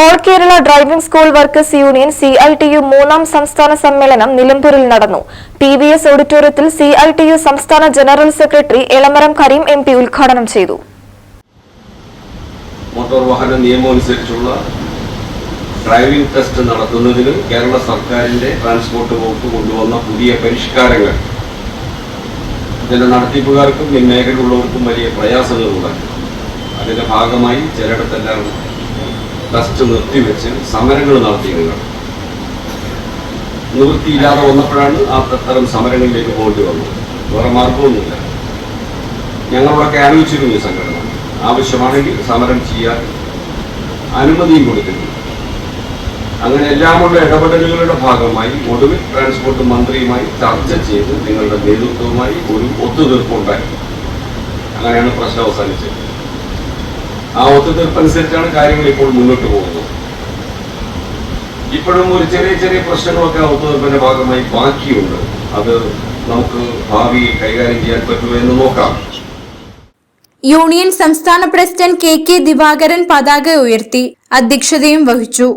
All Kerala driving school workers union C I T U മൂന്നാം സംസ്ഥാന സമ്മേളനം നിലമ്പൂരിൽ നടന്നു. പി വി എസ് ഓഡിറ്റോറിയത്തിൽ സി ഐ ടി യു സംസ്ഥാന general secretary Elamaram Kareem M P ഉദ്ഘാടനം ചെയ്തു. മോട്ടോർ വാഹന നിയമം അനുസരിച്ചുള്ള ഡ്രൈവിംഗ് ടെസ്റ്റ് നടത്തുന്നതിന് കേരള സർക്കാരിന്റെ ട്രാൻസ്പോർട്ട് വകുപ്പ് കൊണ്ടുവന്ന പുതിയ പരിഷ്കാരങ്ങൾ. ഇതിന്റെ നടത്തിപ്പുകാർക്കും ഈ മേഖലയിലുള്ളവർക്കും വലിയ പ്രയാസങ്ങളുണ്ടായി. അതിന്റെ ഭാഗമായി ചിലയിടത്തെല്ലാം ടെസ്റ്റ് നിർത്തിവെച്ച് സമരങ്ങൾ നടത്തിയിരുന്നു. നിവൃത്തിയില്ലാതെ വന്നപ്പോഴാണ് ആ തരം സമരങ്ങളിലേക്ക് പോകേണ്ടി വന്നത് വേറെ മാർഗമൊന്നുമില്ല. ഞങ്ങളോടൊക്കെ ആലോചിച്ചിരുന്നു ഈ സംഘടന. ആവശ്യമാണെങ്കിൽ സമരം ചെയ്യാൻ അനുമതിയും കൊടുത്തിരുന്നു. അങ്ങനെ എല്ലാമുള്ള ഇടപെടലുകളുടെ ഭാഗമായി ഒടുവിൽ ട്രാൻസ്പോർട്ട് മന്ത്രിയുമായി ചർച്ച ചെയ്ത് നിങ്ങളുടെ നേതൃത്വവുമായി ഒരു ഒത്തുതീർപ്പുണ്ടായി. അങ്ങനെയാണ് പ്രശ്നം അവസാനിച്ചത്. ആ ഒത്തുതീർപ്പനുസരിച്ചാണ് കാര്യങ്ങൾ ഇപ്പോൾ മുന്നോട്ട് പോകുന്നത്. ഇപ്പോഴും ഒരു ചെറിയ ചെറിയ പ്രശ്നങ്ങളൊക്കെ ഒത്തുതീർപ്പിന്റെ ഭാഗമായി ബാക്കിയുണ്ട്. അത് നമുക്ക് ഭാവിയിൽ കൈകാര്യം ചെയ്യാൻ പറ്റുമോ എന്ന് നോക്കാം. യൂണിയൻ സംസ്ഥാന പ്രസിഡന്റ് കെ കെ ദിവാകരൻ പതാക ഉയർത്തി അധ്യക്ഷതയും വഹിച്ചു.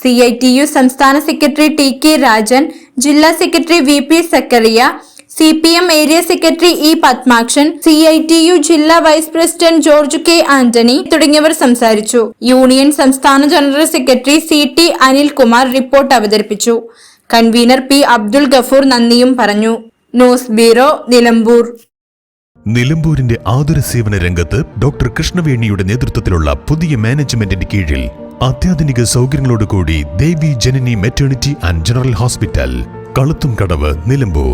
സി ഐ ടി യു സംസ്ഥാന സെക്രട്ടറി ടി കെ രാജൻ ജില്ലാ secretary V P Zakariya C P M area secretary E Padmakshan C I T U ജില്ലാ vice president George K Antony തുടങ്ങിയവർ സംസാരിച്ചു. യൂണിയൻ സംസ്ഥാന general secretary C T Anilkumar report അവതരിപ്പിച്ചു. Convener P Abdul Gafoor നന്ദിയും പറഞ്ഞു. News bureau Nilambur. നിലമ്പൂരിന്റെ ആതുര സേവന രംഗത്ത് ഡോക്ടർ കൃഷ്ണവേണിയുടെ നേതൃത്വത്തിലുള്ള പുതിയ മാനേജ്മെന്റിന്റെ കീഴിൽ അത്യാധുനിക സൗകര്യങ്ങളോടുകൂടി Devi Janani maternity and general hospital Kaluthumkadavu Nilambur.